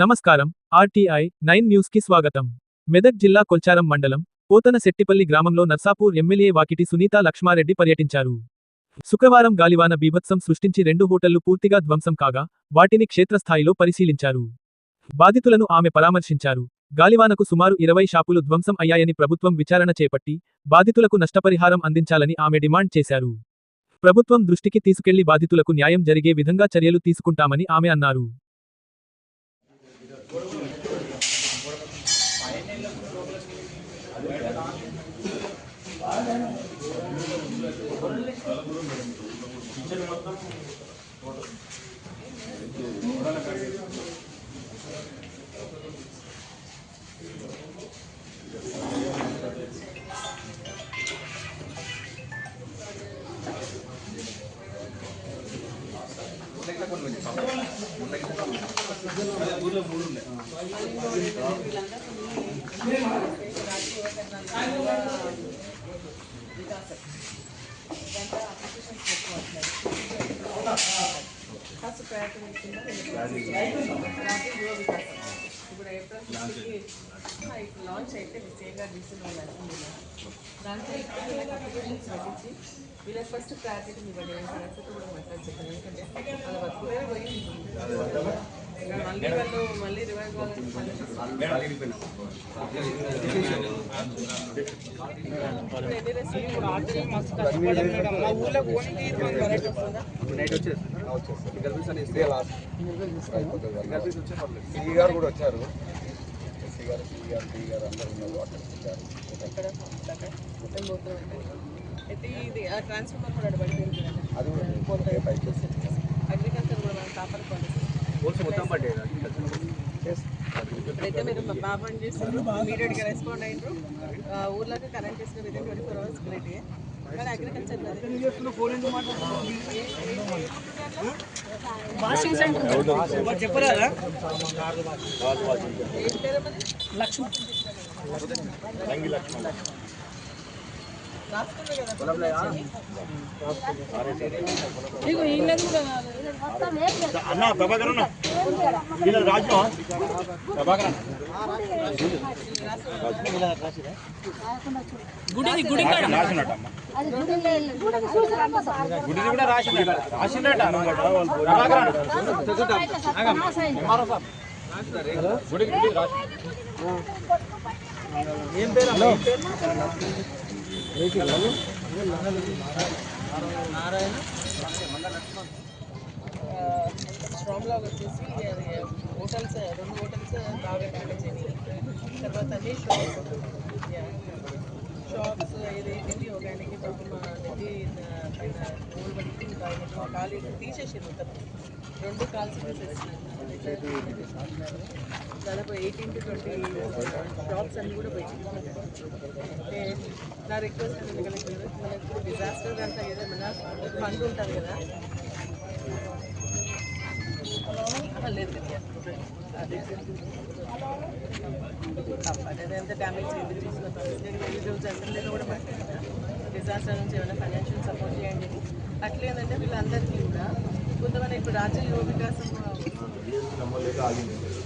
నమస్కారం RTI nine న్యూస్కి స్వాగతం. మెదక్ జిల్లా కొల్చారం మండలం పోతన శెట్టిపల్లి గ్రామంలో నర్సాపూర్ ఎమ్మెల్యే వాకిటి సునీత లక్ష్మారెడ్డి పర్యటించారు. శుక్రవారం గాలివాన బీభత్సం సృష్టించి రెండు హోటళ్ళు పూర్తిగా ధ్వంసం కాగా వాటిని క్షేత్రస్థాయిలో పరిశీలించారు. బాధితులను ఆమె పరామర్శించారు. గాలివానకు సుమారు ఇరవై షాపులు ధ్వంసం అయ్యాయని ప్రభుత్వం విచారణ చేపట్టి బాధితులకు నష్టపరిహారం అందించాలని ఆమె డిమాండ్ చేశారు. ప్రభుత్వం దృష్టికి తీసుకెళ్ళి బాధితులకు న్యాయం జరిగే విధంగా చర్యలు తీసుకుంటామని ఆమె అన్నారు. ఫస్ట్ ప్రయారిటీ కింద రాత్రి యువ వికాసం ఇప్పుడు ఏప్రిల్ ఇప్పుడు లాంచ్ అయితే విజయంగా డిసిషన్ అసెంబ్లీలో దాంట్లో ఇప్పుడు వీళ్ళకి అప్లికేషన్స్ పెట్టించి వీళ్ళకి ఫస్ట్ ప్రయారిటీ ఇవ్వండి తర్వాత కూడా మాట్లాడి చెప్పాను ఎందుకంటే వాళ్ళ బతుకులే వేరే పోయింది సిఈ గారు కూడా వచ్చారు ఎస్సీ గారు సిఈ గారు గారు అందరూ ఉన్నారు అక్కడ వచ్చారు అది కూడా అగ్రికల్చర్ కూడా మనం కాపాడుకోవాలి అయితే మీరు మా బాగా పని చేస్తారు ఇమీడియట్గా రెస్పాండ్ అయ్యారు ఊర్లోకి కరెంట్ ఇస్తున్న within twenty four hours clarity కానీ అగ్రికల్చర్ వాషింగ్ సెంటర్ చెప్పరాదా ఏం పేరు మరి? లక్ష్మణ్ రాసుకున్నారు కదా ఇగో ఈయనది కూడా అన్న ప్రభాకర్ అన్న. ఈయన రాజు ప్రభాకర్ గుడిది గుడి గుడిది కూడా రాసిండట రాసిండట ప్రభాకర్ గుడికి గుడి రాసి ఏం పేరు అన్న? ఏం పేరు స్ట్రాంగ్ లాగ్ వచ్చేసి అది హోటల్స్ రెండు హోటల్స్ బాగా డ్యామేజ్ అయింది తర్వాత అన్ని షాప్స్ షాప్స్ ఏదైతే ఒక ఆయనకి పాపం నెత్తి పైన హోల్ పడితే ఇంకా ఆయనకి కాలు తీసేసి మొత్తం రెండు కాల్స్ తీసేసినారు దాదాపు ఎయిటీన్ టు ట్వంటీ షాప్స్ అన్నీ కూడా పోయింది అంటే నా రిక్వెస్ట్ అనేది కలెక్టర్ మనకు డిజాస్టర్ అంతా ఏదైనా ఫండ్ ఉంటుంది కదా. లేదు అదే. అదే ఎంత డ్యామేజ్ అయింది తీసుకుంటాం? నేను ఈరోజు అసెంబ్లీలో కూడా మాట్లాడాను. డిజాస్టర్ నుంచి ఏమైనా ఫైనాన్షియల్ సపోర్ట్ చేయండి. అట్లేదంటే వీళ్ళందరికీ కూడా కొంతమంది ఇప్పుడు రాజ్య యువ వికాసం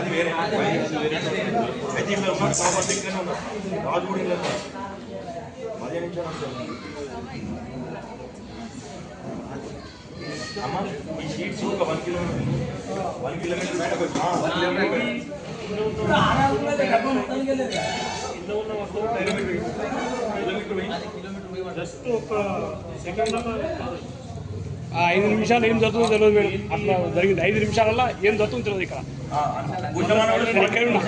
డిజాస్టర్ కింద అయితే ఇక్కడ ఉన్న పాప దగ్గర ఉన్న రాజు కూడా ఇలా ఉన్నారు. మధ్య నుంచి అమ్మ ఈ షీట్స్ ఒక వన్ కిలోమీటర్ వన్ కిలోమీటర్ బయటకు వచ్చి ఆ, వన్ కిలోమీటర్ జస్ట్ ఒక సెకండ్ ఆ ఐదు నిమిషాలు ఏం జరుగుతుందో తెలియదు మేడం. అట్లా జరిగింది. ఐదు నిమిషాలల్లో ఏం జరుగుతుందో తెలియదు ఇక్కడ. నేను ఇక్కడ ఉన్నా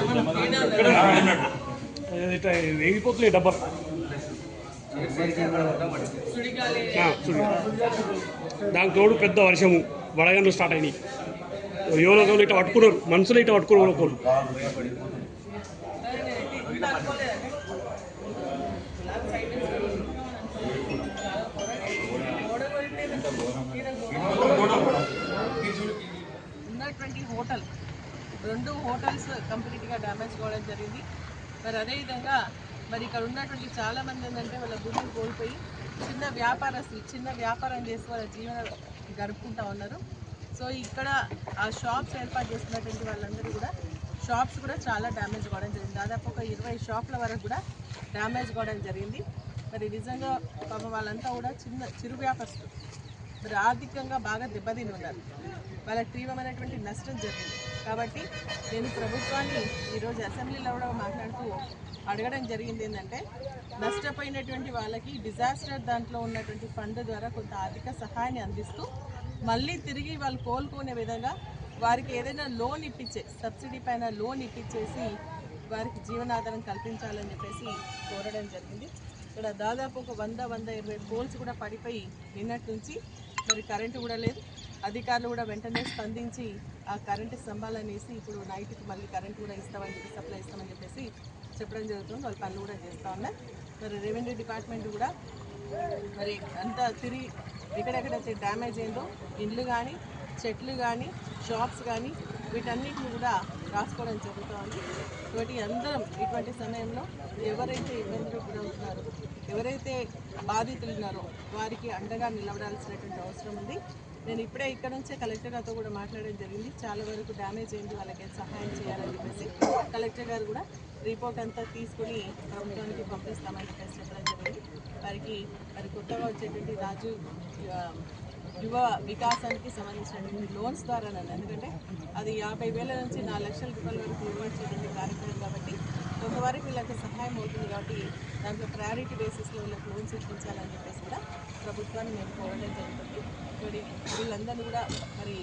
దానికి తోడు పెద్ద వర్షము. వడగండ్లు స్టార్ట్ అయినాయి. ఎవరో ఇట్లా పట్టుకున్నారు. మనుషులు ఇట్లా పట్టుకున్నారు ఒకరు ఉన్నటువంటి హోటల్ రెండు హోటల్స్ కంప్లీట్గా డ్యామేజ్ కావడం జరిగింది. మరి అదేవిధంగా మరి ఇక్కడ ఉన్నటువంటి చాలా మంది ఏంటంటే వాళ్ళ భూమిని కోల్పోయి చిన్న వ్యాపారస్తులు చిన్న వ్యాపారం చేసి వాళ్ళ జీవన గడుపుకుంటా ఉన్నారు. సో ఇక్కడ ఆ షాప్స్ ఏర్పాటు చేస్తున్నటువంటి వాళ్ళందరూ కూడా షాప్స్ కూడా చాలా డ్యామేజ్ కావడం జరిగింది. దాదాపు ఒక ఇరవై షాప్ల వరకు కూడా డ్యామేజ్ కావడం జరిగింది. మరి నిజంగా పాపం వాళ్ళంతా కూడా చిన్న చిరు వ్యాపారస్తులు. మరి ఆర్థికంగా బాగా దెబ్బతిని ఉన్నారు వాళ్ళకి తీవ్రమైనటువంటి నష్టం జరిగింది. కాబట్టి నేను ప్రభుత్వాన్ని ఈరోజు అసెంబ్లీలో కూడా మాట్లాడుతూ అడగడం జరిగింది ఏంటంటే నష్టపోయినటువంటి వాళ్ళకి డిజాస్టర్ దాంట్లో ఉన్నటువంటి ఫండ్ ద్వారా కొంత ఆర్థిక సహాయాన్ని అందిస్తూ మళ్ళీ తిరిగి వాళ్ళు కోలుకునే విధంగా వారికి ఏదైనా లోన్ ఇప్పించే సబ్సిడీ పైన లోన్ ఇప్పించేసి వారికి జీవనాధారం కల్పించాలని చెప్పేసి కోరడం జరిగింది. ఇక్కడ దాదాపు ఒక వంద వంద ఇరవై పోల్స్ కూడా పడిపోయి నిన్నటి నుంచి మరి కరెంటు కూడా లేదు. అధికారులు కూడా వెంటనే స్పందించి ఆ కరెంటు స్తంభాలనేసి ఇప్పుడు నైట్కి మళ్ళీ కరెంటు కూడా ఇస్తామని చెప్పి సప్లై ఇస్తామని చెప్పేసి చెప్పడం జరుగుతుంది. వాళ్ళ పనులు కూడా చేస్తూ ఉన్నాయి మరి రెవెన్యూ డిపార్ట్మెంట్ కూడా మరి అంతా తిరిగి ఎక్కడెక్కడైతే డ్యామేజ్ అయిందో ఇండ్లు కానీ చెట్లు కానీ షాప్స్ కానీ వీటన్నిటిని కూడా రాసుకోవడం జరుగుతోంది. కాబట్టి అందరం ఇటువంటి సమయంలో ఎవరైతే ఇబ్బందులు గురవుతున్నారో ఎవరైతే బాధితులు ఉన్నారో వారికి అండగా నిలబడాల్సినటువంటి అవసరం ఉంది. నేను ఇప్పుడే ఇక్కడ నుంచే కలెక్టర్ గారితో కూడా మాట్లాడడం జరిగింది. చాలా వరకు డ్యామేజ్ అయింది వాళ్ళకి సహాయం చేయాలని చెప్పేసి కలెక్టర్ గారు కూడా రిపోర్ట్ అంతా తీసుకుని ప్రభుత్వానికి పంపిస్తామని చెప్పేసి చెప్పడం జరిగింది. వారికి మరి కొత్తగా వచ్చేటువంటి రాజు యువ వికాసానికి సంబంధించినటువంటి లోన్స్ ద్వారా నన్ను ఎందుకంటే అది యాభై వేల నుంచి నాలుగు లక్షల రూపాయల వరకు ఇవ్వచ్చేటువంటి కార్యక్రమం కాబట్టి కొంతవరకు వీళ్ళకి సహాయం అవుతుంది కాబట్టి దాంట్లో ప్రయారిటీ బేసిస్లో వీళ్ళకి లోన్స్ ఇప్పించాలని చెప్పేసి కూడా ప్రభుత్వాన్ని మేము కోరడం జరుగుతుంది. మరి వీళ్ళందరినీ కూడా మరి